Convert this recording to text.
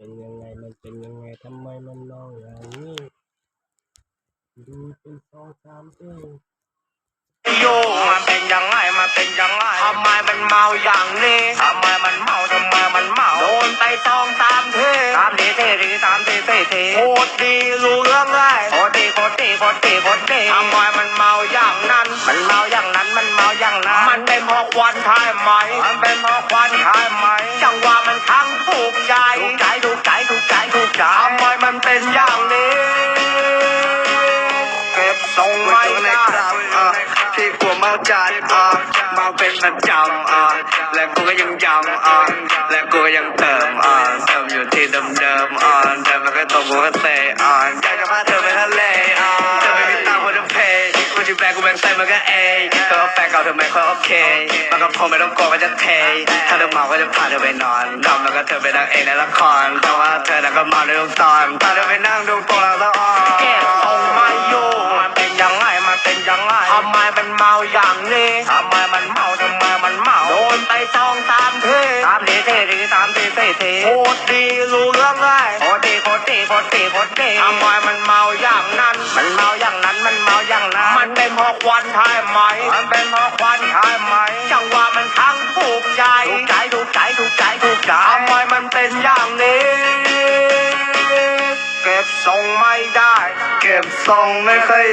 เป็นยังไงมันเป็นยังไงทำไมมันเมาอย่างนี้ดูเป็นสองสามเองโยมันเป็นยังไงมันเป็นยังไงทำไมมันเมาอย่างนี้ทำไมมันเมาทำไมมันเมาโดนไปสองสามเทีสามทีเททีสามทีเททีโคตรดีรู้เรื่องเลยโคตรดีโคตรดีโคตรดีโคตรดีทำไมมันเมาอย่างนั้น มันเมาอย่างนั้นมันเมาอย่างนั้นมันเป็นพราะควันใช่ไหมมันเป็นพราะควันใช่ไหมจังหวะมันทั้งถูกใจถูกใจ ทำไมมันเป็นอย่างนี้ เก็บทรงไม่ได้ที่กลัวเมาจัดเมาเป็นประจำและกูก็ยังยำและกูก็ยังเติมเติมอยู่ที่เดิมๆอะเดิมแล้วก็ตกกูก็เตะอยากจะพาเธอไปทะเลเธอไม่มีตังค์คนจะเพย์กูจะแบกกูแบกใส่มันก็เอง แฟนเก่าเธอไม่ค่อยโอเคมันก็พอไม่ต้องกลัวก็จะเท ถ้าเธอเมาก็จะพาเธอไปนอนดำแล้วก็เธอไปนั่งเองในละคร แต่ว่าเธอนั้นก็มาในทุกตอนพาเธอไปนั่งดูตัวเราละอ่อนเก็บทรงไม่อยู่มันเป็นยังไง มันเป็นยังไงทำไมมันเมาอย่างนี้ทำไมมันเมาทำไมมันเมาโดนไปสองสามทีสามทีเททีสามทีเททีโคตรดีรู้เรื่องเล ยโคตรดีโคตรดีโคตรดีโคตรดีทำไมมันเมาอย่างนั้น มันเมาอย่างนั้นมันเมาอย่างนั้นมันเป็นเพราะควันใช่ไหม มันเป็นเพราะควันใช่ไหม จังหวะมันทั้งถูกใจถูกใจถูกใจถูกใจถูกใจทำไมมันเป็นอย่างนี้ เก็บทรงไม่ได้ เก็บทรงไม่ค่อย